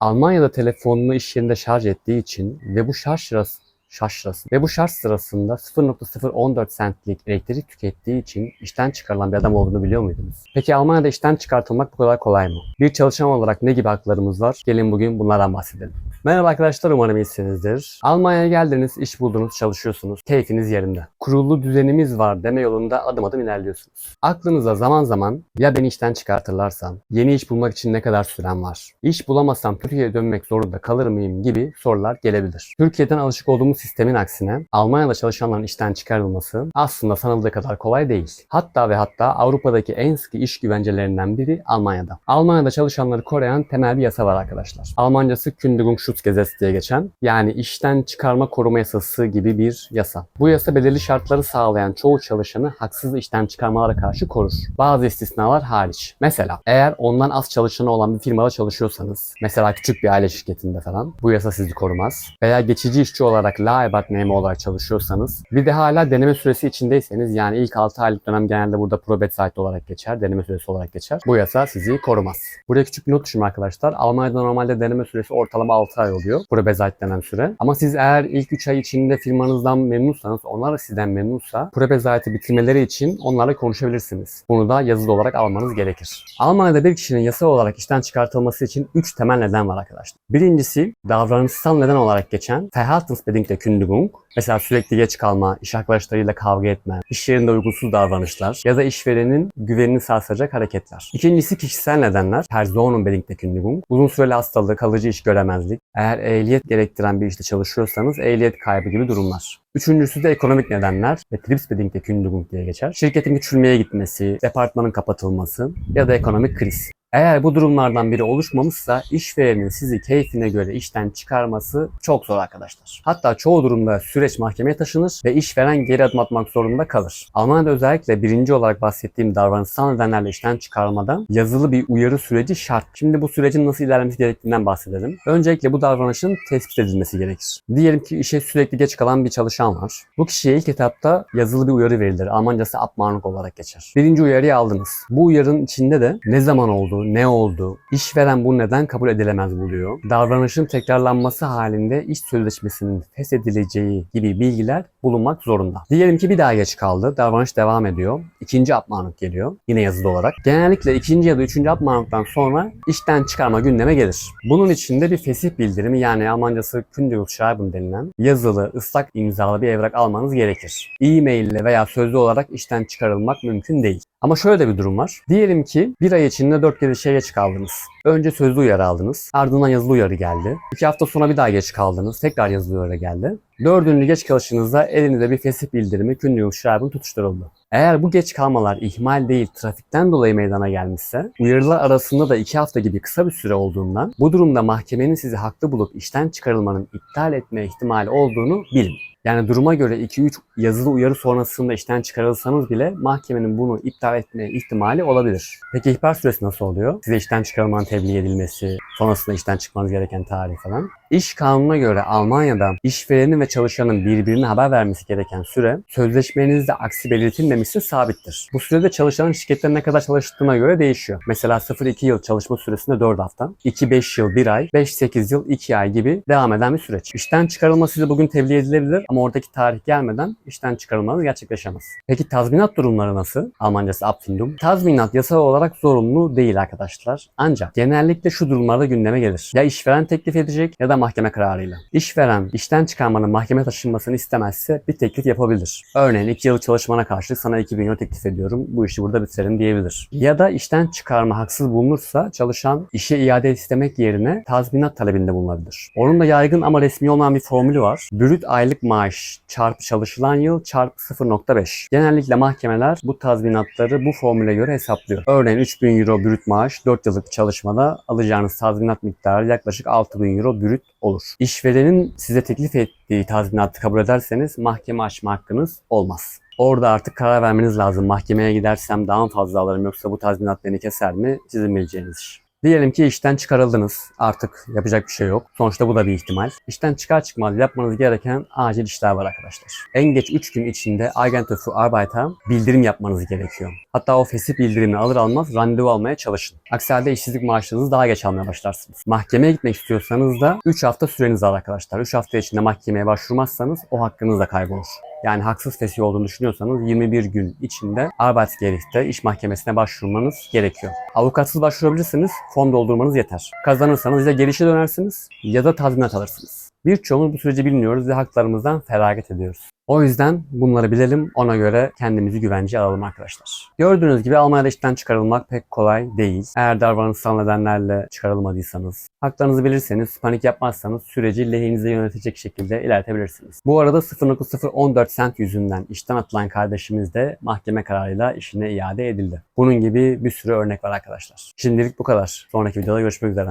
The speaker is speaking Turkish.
Almanya'da telefonunu iş yerinde şarj ettiği için ve bu şarj sırası şarj sırası ve bu şarj sırasında 0.014 centlik elektrik tükettiği için işten çıkarılan bir adam olduğunu biliyor muydunuz? Peki Almanya'da işten çıkartılmak bu kadar kolay mı? Bir çalışan olarak ne gibi haklarımız var? Gelin bugün bunlardan bahsedelim. Merhaba arkadaşlar umarım iyisinizdir. Almanya'ya geldiniz, iş buldunuz, çalışıyorsunuz, keyfiniz yerinde. Kurulu düzenimiz var deme yolunda adım adım ilerliyorsunuz. Aklınıza zaman zaman ya beni işten çıkartırlarsam, yeni iş bulmak için ne kadar sürem var, iş bulamazsam Türkiye'ye dönmek zorunda kalır mıyım gibi sorular gelebilir. Türkiye'den alışık olduğumuz sistemin aksine Almanya'da çalışanların işten çıkarılması aslında sanıldığı kadar kolay değil. Hatta ve hatta Avrupa'daki en sıkı iş güvencelerinden biri Almanya'da. Almanya'da çalışanları koruyan temel bir yasa var arkadaşlar. Almancası Kündigungsschutzgesetz diye geçen yani işten çıkarma koruma yasası gibi bir yasa. Bu yasa belirli şartları sağlayan çoğu çalışanı haksız işten çıkarmalara karşı korur. Bazı istisnalar hariç. Mesela eğer ondan az çalışanı olan bir firmada çalışıyorsanız, mesela küçük bir aile şirketinde falan bu yasa sizi korumaz. Veya geçici işçi olarak Leiharbeit olarak çalışıyorsanız, bir de hala deneme süresi içindeyseniz yani ilk 6 aylık dönem genelde burada Probezeit olarak geçer, deneme süresi olarak geçer. Bu yasa sizi korumaz. Buraya küçük bir not düşün arkadaşlar. Almanya'da normalde deneme süresi ortalama 6 ay oluyor. Probezeit denen süre. Ama siz eğer ilk 3 ay içinde firmanızdan memnunsanız, onlar da sizden memnunsa Probezeit'i bitirmeleri için onlarla konuşabilirsiniz. Bunu da yazılı olarak almanız gerekir. Almanya'da bir kişinin yasal olarak işten çıkartılması için 3 temel neden var arkadaşlar. Birincisi davranışsal neden olarak geçen Verhaltensbedingte Kündigung. Mesela sürekli geç kalma, iş arkadaşlarıyla kavga etme, iş yerinde uygunsuz davranışlar ya da işverenin güvenini sarsacak hareketler. İkincisi kişisel nedenler. Personenbedingte. Uzun süreli hastalık, kalıcı iş göremezlik. Eğer ehliyet gerektiren bir işte çalışıyorsanız ehliyet kaybı gibi durumlar. Üçüncüsü de ekonomik nedenler ve Betriebsbedingte Kündigung diye geçer. Şirketin küçülmeye gitmesi, departmanın kapatılması ya da ekonomik kriz. Eğer bu durumlardan biri oluşmamışsa işverenin sizi keyfine göre işten çıkarması çok zor arkadaşlar. Hatta çoğu durumda süreç mahkemeye taşınır ve işveren geri adım atmak zorunda kalır. Almanya'da özellikle birinci olarak bahsettiğim davranışsal nedenlerle işten çıkarmadan yazılı bir uyarı süreci şart. Şimdi bu sürecin nasıl ilerlemesi gerektiğinden bahsedelim. Öncelikle bu davranışın tespit edilmesi gerekir. Diyelim ki işe sürekli geç kalan bir çalışan var. Bu kişiye ilk etapta yazılı bir uyarı verilir. Almancası Abmahnung olarak geçer. Birinci uyarıyı aldınız. Bu uyarının içinde de ne zaman olduğu, ne oldu, işveren bu neden kabul edilemez buluyor, davranışın tekrarlanması halinde iş sözleşmesinin feshedileceği gibi bilgiler bulunmak zorunda. Diyelim ki bir daha geç kaldı, davranış devam ediyor, ikinci Abmahnung geliyor, yine yazılı olarak. Genellikle ikinci ya da üçüncü Abmahnung'dan sonra işten çıkarma gündeme gelir. Bunun içinde bir fesih bildirimi yani Almancası Kündigungsschreiben denilen yazılı, ıslak imzalı bir evrak almanız gerekir. E-mail ile veya sözlü olarak işten çıkarılmak mümkün değil. Ama şöyle de bir durum var. Diyelim ki bir ay içinde dört kez işe geç kaldınız. Önce sözlü uyarı aldınız. Ardından yazılı uyarı geldi. İki hafta sonra bir daha geç kaldınız. Tekrar yazılı uyarı geldi. Dördüncü geç kalışınızda elinizde bir fesih bildirimi Kündigungsschreiben tutuşturuldu. Eğer bu geç kalmalar ihmal değil trafikten dolayı meydana gelmişse, uyarılar arasında da iki hafta gibi kısa bir süre olduğundan bu durumda mahkemenin sizi haklı bulup işten çıkarılmanın iptal etme ihtimali olduğunu bilin. Yani duruma göre 2-3 yazılı uyarı sonrasında işten çıkarılsanız bile mahkemenin bunu iptal etme ihtimali olabilir. Peki ihbar süresi nasıl oluyor? Size işten çıkarılmanın tebliğ edilmesi, sonrasında işten çıkmanız gereken tarih falan. İş kanununa göre Almanya'da işverenin ve çalışanın birbirine haber vermesi gereken süre sözleşmenizde aksi belirtilmemişse sabittir. Bu sürede çalışanın şirketten ne kadar çalıştığına göre değişiyor. Mesela 0-2 yıl çalışma süresinde 4 hafta, 2-5 yıl 1 ay, 5-8 yıl 2 ay gibi devam eden bir süreç. İşten çıkarılma size bugün tebliğ edilebilir ama oradaki tarih gelmeden işten çıkarılmanız gerçekleşemez. Peki tazminat durumları nasıl? Almancası Abfindung. Tazminat yasal olarak zorunlu değil arkadaşlar. Ancak genellikle şu durumlarda gündeme gelir. Ya işveren teklif edecek ya da mahkeme kararıyla. İşveren işten çıkarmanın mahkeme taşınmasını istemezse bir teklif yapabilir. Örneğin 2 yıl çalışmana karşılık sana 2000 euro teklif ediyorum. Bu işi burada bitirelim diyebilir. Ya da işten çıkarma haksız bulunursa çalışan işe iade istemek yerine tazminat talebinde bulunabilir. Onun da yaygın ama resmi olmayan bir formülü var. Brüt aylık maaş çarpı çalışılan yıl çarpı 0.5. Genellikle mahkemeler bu tazminatları bu formüle göre hesaplıyor. Örneğin 3000 euro brüt maaş 4 yıllık çalışmada alacağınız tazminat miktarı yaklaşık 6000 euro brüt olur. İşverenin size teklif ettiği tazminatı kabul ederseniz mahkeme açma hakkınız olmaz. Orada artık karar vermeniz lazım. Mahkemeye gidersem daha mı fazla alırım yoksa bu tazminat beni keser mi? Sizin bileceğiniz iş. Diyelim ki işten çıkarıldınız. Artık yapacak bir şey yok. Sonuçta bu da bir ihtimal. İşten çıkar çıkmaz yapmanız gereken acil işler var arkadaşlar. En geç 3 gün içinde Agentur für Arbeit'a bildirim yapmanız gerekiyor. Hatta o fesih bildirimini alır almaz randevu almaya çalışın. Aksi halde işsizlik maaşlarınızı daha geç almaya başlarsınız. Mahkemeye gitmek istiyorsanız da 3 hafta süreniz var arkadaşlar. 3 hafta içinde mahkemeye başvurmazsanız o hakkınız da kaybolur. Yani haksız fesih olduğunu düşünüyorsanız 21 gün içinde Arbeitsgericht'te iş mahkemesine başvurmanız gerekiyor. Avukatsız başvurabilirsiniz, form doldurmanız yeter. Kazanırsanız ya geri işe dönersiniz ya da tazminat alırsınız. Birçoğumuz bu süreci bilmiyoruz ve haklarımızdan feragat ediyoruz. O yüzden bunları bilelim, ona göre kendimizi güvenceye alalım arkadaşlar. Gördüğünüz gibi Almanya'da işten çıkarılmak pek kolay değil. Eğer davranışsal nedenlerle çıkarılmadıysanız, haklarınızı bilirseniz, panik yapmazsanız süreci lehinize yönetecek şekilde ilerletebilirsiniz. Bu arada 0.014 sent yüzünden işten atılan kardeşimiz de mahkeme kararıyla işine iade edildi. Bunun gibi bir sürü örnek var arkadaşlar. Şimdilik bu kadar. Sonraki videoda görüşmek üzere.